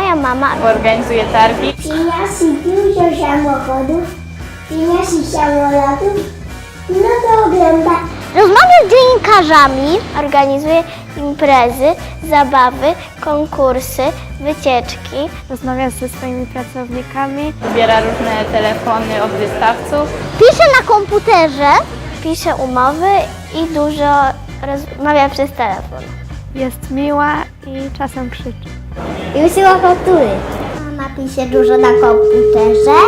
mama. Organizuje targi. Przyniosli dużo samochodów, przyniosli samolotów, no to ogląda. Rozmawia z dziennikarzami, organizuje imprezy, zabawy, konkursy, wycieczki. Rozmawia ze swoimi pracownikami. Wybiera różne telefony od wystawców. Pisze na komputerze, pisze umowy i dużo rozmawia przez telefon. Jest miła i czasem krzyczy. I wysyła faktury. Mama pisze dużo na komputerze,